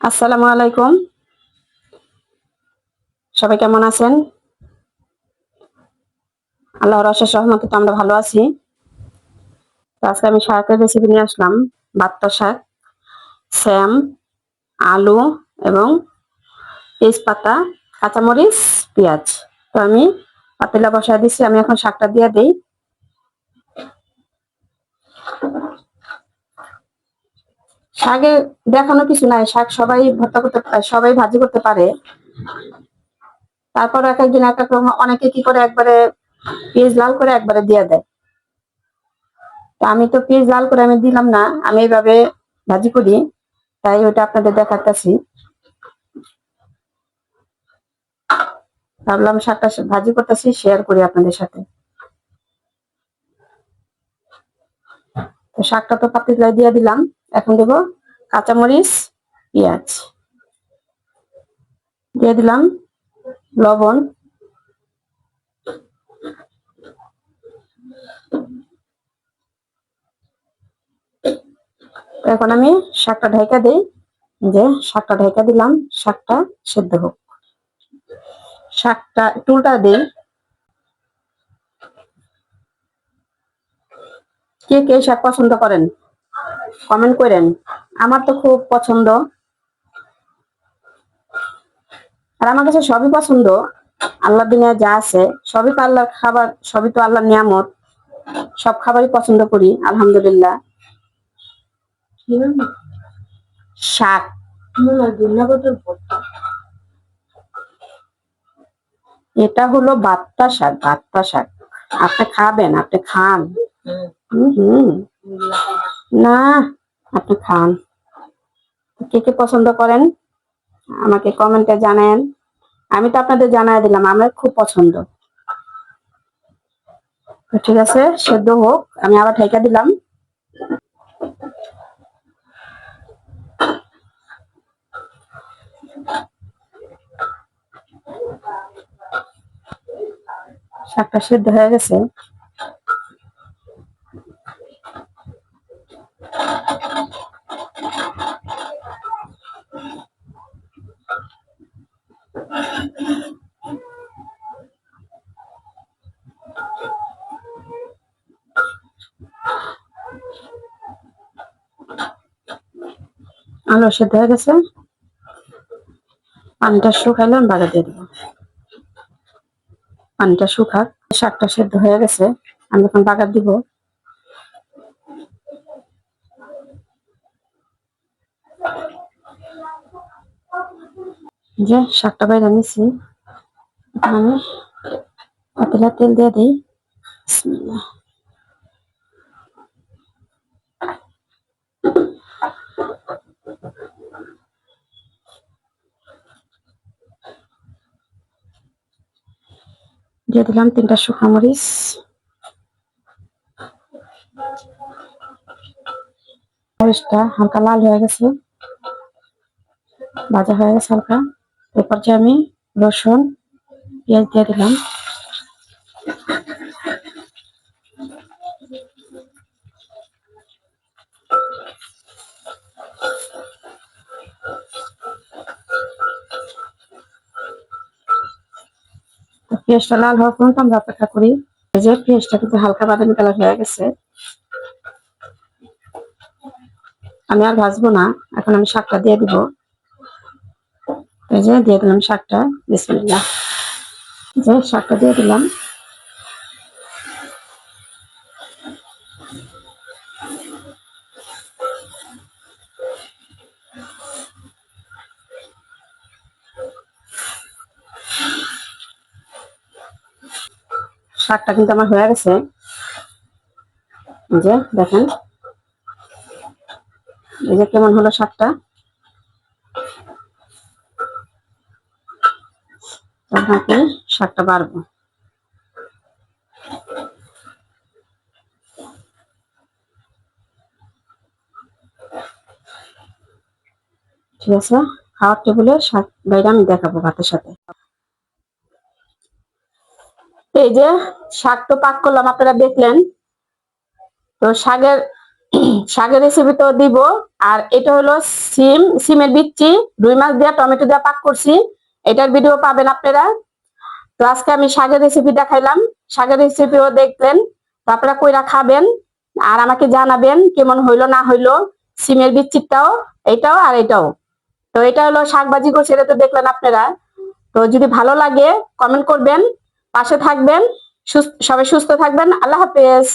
আসসালামু আলাইকুম। সবাই কেমন আছেন? আল্লাহর অশেষ রহমতে তো আমরা ভালো আছি। আজকে আমি শাকের রেসিপি নিয়ে আসলাম, বাত্তা শাক, স্যাম, আলু এবং তেজপাতা, কাঁচামরিচ, পেঁয়াজ। তো আমি পাতিলা বসায় দিচ্ছি আমি এখন শাকটা দিয়ে দিই। শাকে দেখানো কিছু নাই, শাক সবাই ভর্তা করতে সবাই ভাজি করতে পারে। তারপর এক একদিন এক এক অনেকে কি করে একবারে পেঁয়াজ লাল করে একবারে দিয়ে দেয়। তা আমি তো পেঁয়াজ লাল করে আমি দিলাম না, আমি এইভাবে ভাজি করি, তাই ওটা আপনাদের দেখাতেছি। ভাবলাম শাকটা ভাজি করতেছি শেয়ার করি আপনাদের সাথে। তো শাকটা তো পাতিলায় দিয়ে দিলাম। এখন দেবো কাঁচামরিচ, পেঁয়াজ। দিয়ে দিলাম লবণ। এখন আমি শাকটা ঢাইকা দিই। যে শাকটা ঢাইকা দিলাম, শাকটা সেদ্ধ হোক। শাকটা টুলটা দিই। কে কে শাক পছন্দ করেন? কমেন্ট করেন। আমার তো খুব পছন্দ। আর আমার কাছে সবই পছন্দ। আল্লাহ দুনিয়া যা আছে, সবই তো আল্লাহর খাবার, সবই তো আল্লাহর নিয়ামত। সব খাবারই পছন্দ করি, আলহামদুলিল্লাহ। শাক। এটা হলো বাত্তা শাক বাত্তা শাক। আপনি খাবেন, আপনি খান। হম হম। না, আপনি খান। কে কে পছন্দ করেন, আমাকে কমেন্টে জানেন আমি তো আপনাদের জানাই দিলাম, আমার খুব পছন্দ। ঠিক আছে, সেদ্ধ হোক, আমি আবার ঠেকা দিলাম। শাকটা সেদ্ধ হয়ে গেছে। আলু সেদ্ধ হয়ে গেছে। পানিটা শুকাইলে আমি বাগা দিয়ে দেবো। পানিটা শুকাক, শাকটা সেদ্ধ হয়ে গেছে, আমি এখন বাগার দিব। যে শাকটা বাইরে নিছি, এখন আমি পাতিলা তেল দিয়ে দিই। দিয়ে দিলাম তিনটা শুকনো মরিচ। মরিচটা হালকা লাল হয়ে গেছে, ভাজা হয়ে গেছে হালকা। এরপর যে আমি রসুন, পেঁয়াজ দিয়ে দিলাম। পেঁয়াজটা লাল হওয়ার পর্যন্ত আমরা অপেক্ষা করি। যে পেঁয়াজটা কিন্তু হালকা বাদামি কালার হয়ে গেছে। আমি আর ভাজবো না, এখন আমি শাকটা দিয়ে দিব। এই যে দিয়ে দিলাম শাকটা, বিসমিল্লাহ। যে শাকটা দিয়ে দিলাম। শাকটা কিন্তু আমার হয়ে গেছে। যে দেখেন। এই যে কেমন হলো শাকটা? আপনাকে শাকটা বাড়বো। ঠিক আছে, খাওয়ার টেবিলে শাক বাইরে আমি দেখাবো ভাতের সাথে। এই যে শাক তো পাক করলাম, আপনারা দেখলেন। তো শাকের শাকের রেসিপি তো দিব, আর এটা হলো সিম, সিমের বিচ্ছি, রুই মাছ দিয়ে টমেটো দিয়ে পাক করছি। এটার ভিডিও পাবেন আপনারা। তো আজকে আমি শাকের রেসিপি দেখাইলাম। শাকের রেসিপিও দেখলেন তো আপনারা কইরা খাবেন আর আমাকে জানাবেন কেমন হইল, না হইল, সিমের বিচ্ছিটাও এটাও আর এটাও। তো এটা হলো শাকবাজি করছে এটা তো দেখলেন আপনারা। তো যদি ভালো লাগে কমেন্ট করবেন, পাশে থাকবেন সবাই সুস্থ থাকবেন। আল্লাহ হাফেজ।